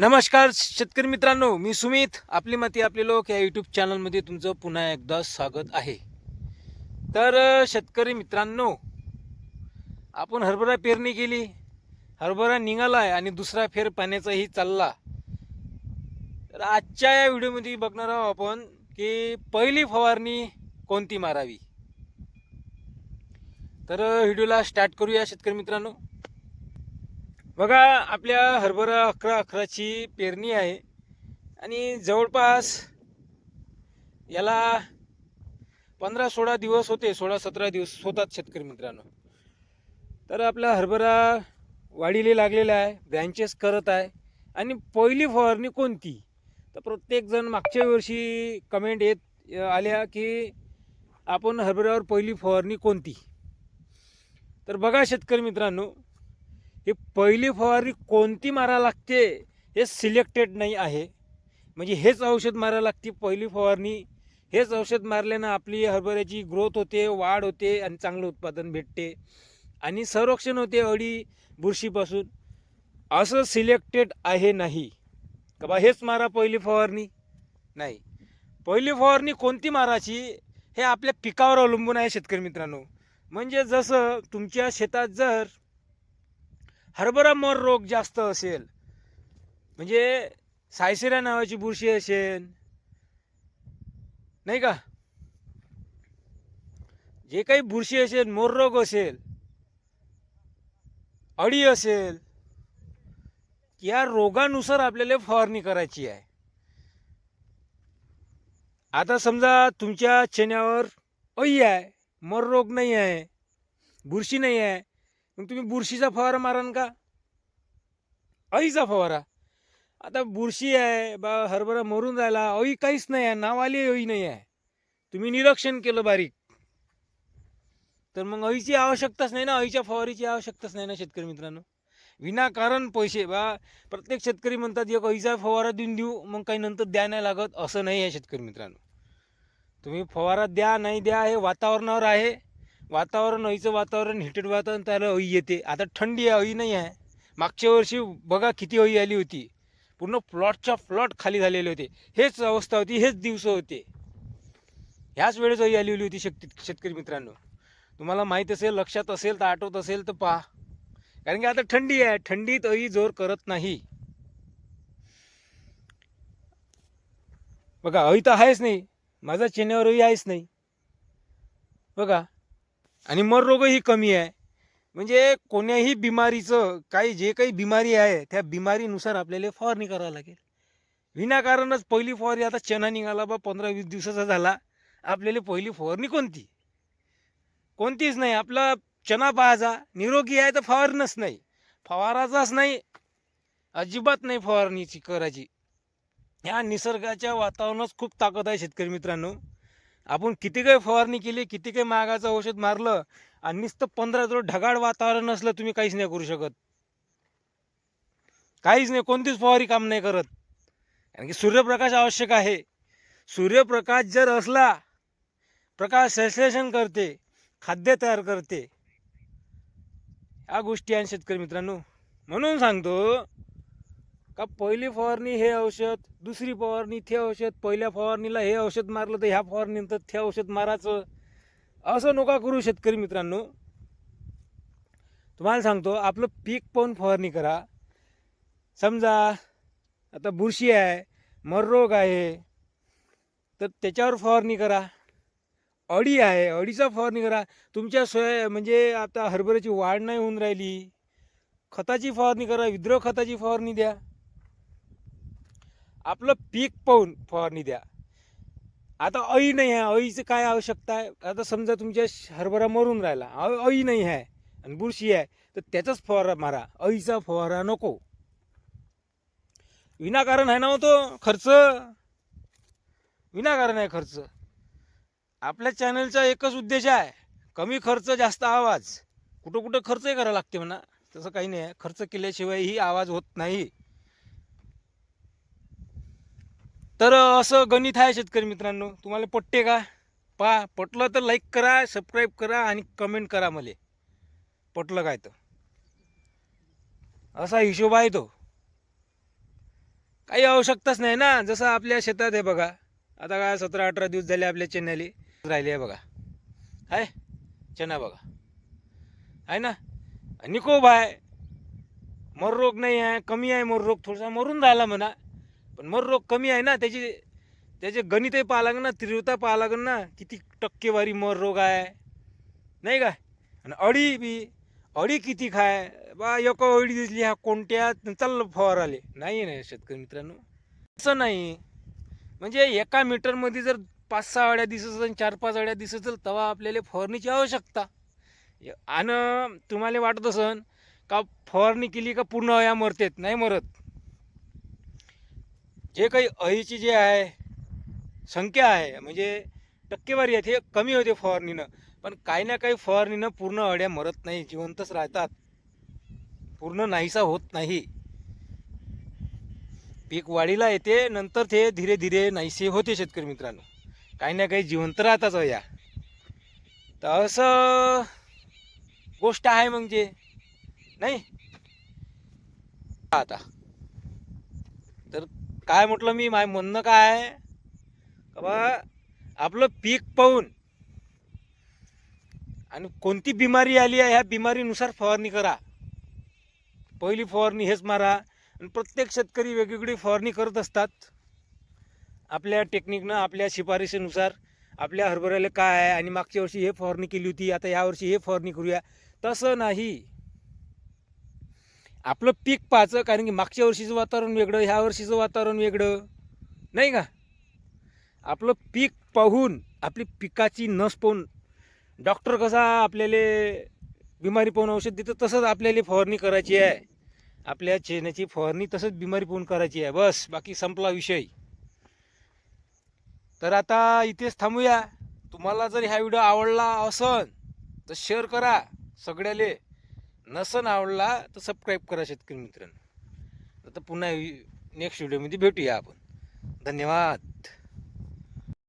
नमस्कार शेतकरी मित्रांनो मी सुमित. आपली माती आपले लोक या यूट्यूब चॅनलमध्ये तुमचं पुन्हा एकदा स्वागत आहे. तर शेतकरी मित्रांनो आपण हरभरा पेरणी केली. हरभरा निघाला आहे आणि दुसरा फेर पाण्याचाही चालला. तर आजच्या या व्हिडिओमध्ये बघणार आहोत आपण की पहिली फवारणी कोणती मारावी. तर व्हिडिओला स्टार्ट करूया शेतकरी मित्रांनो. बघा आपल्या हरभरा अकरा अकराची पेरणी आहे. आणि जवळपास याला पंधरा सोळा दिवस होते सोळा सतरा दिवस होतात शेतकरी मित्रांनो. तर आपला हरभरा वाढीला लागलेला आहे ब्रँचेस करत आहे. आणि पहिली फवारणी कोणती? तर प्रत्येकजण मागच्या वर्षी कमेंट येत आल्या की आपण हरभऱ्यावर पहिली फवारणी कोणती? तर बघा शेतकरी मित्रांनो ही पहिली फवारणी कोणती मारा लागते हे सिलेक्टेड नाही आहे. म्हणजे हेच औषध मारा लागते पहिली फवारणी. हेच औषध मारल्यानं आपली हरभऱ्याची ग्रोथ होते वाढ होते आणि चांगलं उत्पादन भेटते. आणि संरक्षण होते अडी बुरशीपासून. असं सिलेक्टेड आहे नाही. का बा हेच मारा पहिली फवारणी? नाही. पहिली फवारणी कोणती मारायची? हे आपल्या पिकावर अवलंबून आहे शेतकरी मित्रांनो. म्हणजे जसं तुमच्या शेतात जर हरभरा मर रोग जास्त असेल. म्हणजे सायसेरा नावाची बुरशी असेल. नाही का? जे काही बुरशी असेल मोर रोग असेल अळी असेल या रोगानुसार आपल्याला फवारणी करायची आहे. आता समजा तुमच्या चेन्यावर अळी आहे मर रोग नाही आहे बुरशी नाही आहे मग तुम्ही बुरशीचा फवारा मारान का? अळीचा फवारा. आता बुरशी आहे बा हरभरा मरून राहिला अळी काहीच नाही आहे नावाली अळी नाही आहे. तुम्ही निरीक्षण केलं बारीक. तर मग अळीची आवश्यकताच नाही ना अळीच्या फवारीची आवश्यकताच नाही ना शेतकरी मित्रांनो. विनाकारण पैसे बा प्रत्येक शेतकरी म्हणतात एक अळीचा फवारा देऊन देऊ मग काही नंतर द्या नाही लागत असं नाही आहे शेतकरी मित्रांनो. तुम्ही फवारा द्या नाही द्या हे वातावरणावर आहे. वातावरण अळीचं वातावरण हिटेड वातावरण त्याला अळी येते. आता थंडी आहे अळी नाही आहे. मागच्या वर्षी बघा किती अळी आली होती. पूर्ण प्लॉटच्या प्लॉट खाली झालेले होते. हेच अवस्था होती हेच दिवस होते. ह्याच वेळेस अळी आलेली होती शेत शेतकरी मित्रांनो. तुम्हाला माहीत असेल लक्षात असेल तर आठवत असेल तर पहा. कारण की आता थंडी आहे थंडीत अळी जोर करत नाही. बघा अळी तर आहेच नाही. माझा चेन्यावर अळी आहेच नाही. बघा. आणि मर रोगही कमी आहे. म्हणजे कोण्याही बिमारीचं काही जे काही बिमारी आहे त्या बिमारीनुसार आपल्याला फवारणी करावं लागेल. विनाकारणच पहिली फवारणी आता चना निघाला बा पंधरा वीस दिवसाचा झाला. आपल्याला पहिली फवारणी कोणती? कोणतीच नाही. आपला चना पाहायचा निरोगी आहे तर फवारणंच नाही. फवाराचाच नाही. अजिबात नाही फवारणीची करायची. ह्या निसर्गाच्या वातावरणात खूप ताकद आहे शेतकरी मित्रांनो. आपण किती काही फवारणी केली किती काही महागाचं औषध मारलं आणि नुसतं पंधरा जर ढगाळ वातावरण असलं तुम्ही काहीच नाही करू शकत. काहीच नाही कोणतीच फवारी काम नाही करत. कारण की सूर्यप्रकाश आवश्यक आहे. सूर्यप्रकाश जर असला प्रकाश संश्लेषण करते खाद्य तयार करते. या गोष्टी आणि शेतकरी मित्रांनो म्हणून सांगतो का पहिली फवारणी हे औषध दुसरी फवारणी ते औषध पहिल्या फवारणीला हे औषध मारलं तर ह्या फवारणीनंतर ते औषध मारायचं? असं नका करू शेतकरी मित्रांनो. तुम्हाला सांगतो आपलं पीक पाहून फवारणी करा. समजा आता बुरशी आहे मररोग आहे तर त्याच्यावर फवारणी करा. अडी आहे अडीचा फवारणी करा. तुमच्या सोय म्हणजे आता हरभऱ्याची वाढ नाही होऊन राहिली. खताची फवारणी करा विद्रोह खताची फवारणी द्या. आपलं पीक पाहून फवारणी द्या. आता अळी नाही आहे. अळीचं काय आवश्यकता आहे? आता समजा तुमच्या हरभरा मरून राहिला. अळी नाही आहे आणि बुरशी आहे तर त्याचाच फवारा मारा. अळीचा फवारा नको. विनाकारण आहे ना हो तो खर्च? विनाकारण आहे खर्च. आपल्या चॅनलचा एकच उद्देश आहे कमी खर्च जास्त आवाज. कुठं कुठं खर्चही करावा लागते म्हणा. तसं काही नाही आहे. खर्च केल्याशिवायही आवाज होत नाही. तर असं गणित आहे शेतकरी मित्रांनो. तुम्हाला पटते का? पहा पटलं तर लाईक करा सबस्क्राईब करा आणि कमेंट करा मला. पटलं काय तर. असा हिशोब आहे तो. काही आवश्यकताच नाही ना. जसं आपल्या शेतात आहे बघा. आता काय सतरा अठरा दिवस झाले आपल्या चेन्नईली. राहिले आहे बघा. आहे चना बघा. आहे ना? निकोब आहे. मर रोग नाही आहे कमी आहे मर रोग थोडासा मरून राहिला म्हणा. पण मर रोग कमी आहे ना त्याची त्याचे गणितही पाहा लागेल ना तीव्रता पाहा लागेल ना किती टक्केवारी मर रोग आहे. नाही का? आणि अळी बी अळी किती खाय? बा एक अळी दिसली ह्या कोणत्या? चाललं फवार आले नाही नाही शेतकरी मित्रांनो. असं नाही. म्हणजे एका मीटरमध्ये जर पाच सहा अड्या दिसत असेल चार पाच अड्या दिसत असेल तेव्हा आपल्याला फवारणीची आवश्यकता. य- आणि तुम्हाला वाटत असन का फवारणी केली का पूर्ण अळ्या मरतेत? नाही मरत. जे काही अळीची जे आहे संख्या आहे म्हणजे टक्केवारी आहे ते कमी होते फवारणीनं. पण काही ना काही फवारणीनं पूर्ण अळ्या मरत नाही जिवंतच राहतात. पूर्ण नाहीसा होत नाही. पीक वाढीला येते नंतर ते धीरे धीरे नाहीसे होते शेतकरी मित्रांनो. काही ना काही जिवंत राहताच हो या. तर असं गोष्ट आहे मग जे नाही? आता. तर काय म्हटलं मी? माय म्हणणं काय? आहे का बा आपलं पीक पाहून आणि कोणती बिमारी आली आहे ह्या बिमारीनुसार फवारणी करा. पहिली फवारणी हेच मारा. आणि प्रत्येक शेतकरी वेगवेगळी फवारणी करत असतात. आपल्या टेक्निकनं आपल्या शिफारशीनुसार आपल्या हरभऱ्याला काय आहे आणि मागच्या वर्षी हे फवारणी केली होती आता यावर्षी हे फवारणी करूया. तसं नाही. आपलं पीक पाहायचं कारण की मागच्या वर्षीचं वातावरण वेगळं ह्या वर्षीचं वातावरण वेगळं. नाही का? आपलं पीक पाहून आपली पिकाची नस पाहून डॉक्टर कसा आपल्याला बिमारी पाहून औषध देतं तसंच आपल्याला फवारणी करायची आहे. आपल्या चेण्याची फवारणी तसंच बिमारी पाहून करायची आहे. बस बाकी संपला विषय. तर आता इथेच थांबूया. तुम्हाला जर ह्या व्हिडिओ आवडला असन तर शेअर करा सगळ्याले. नसन आवडला तर सबस्क्राईब करा शेतकरी मित्रांनो. आता पुन्हा नेक्स्ट व्हिडिओमध्ये भेटूया आपण. धन्यवाद.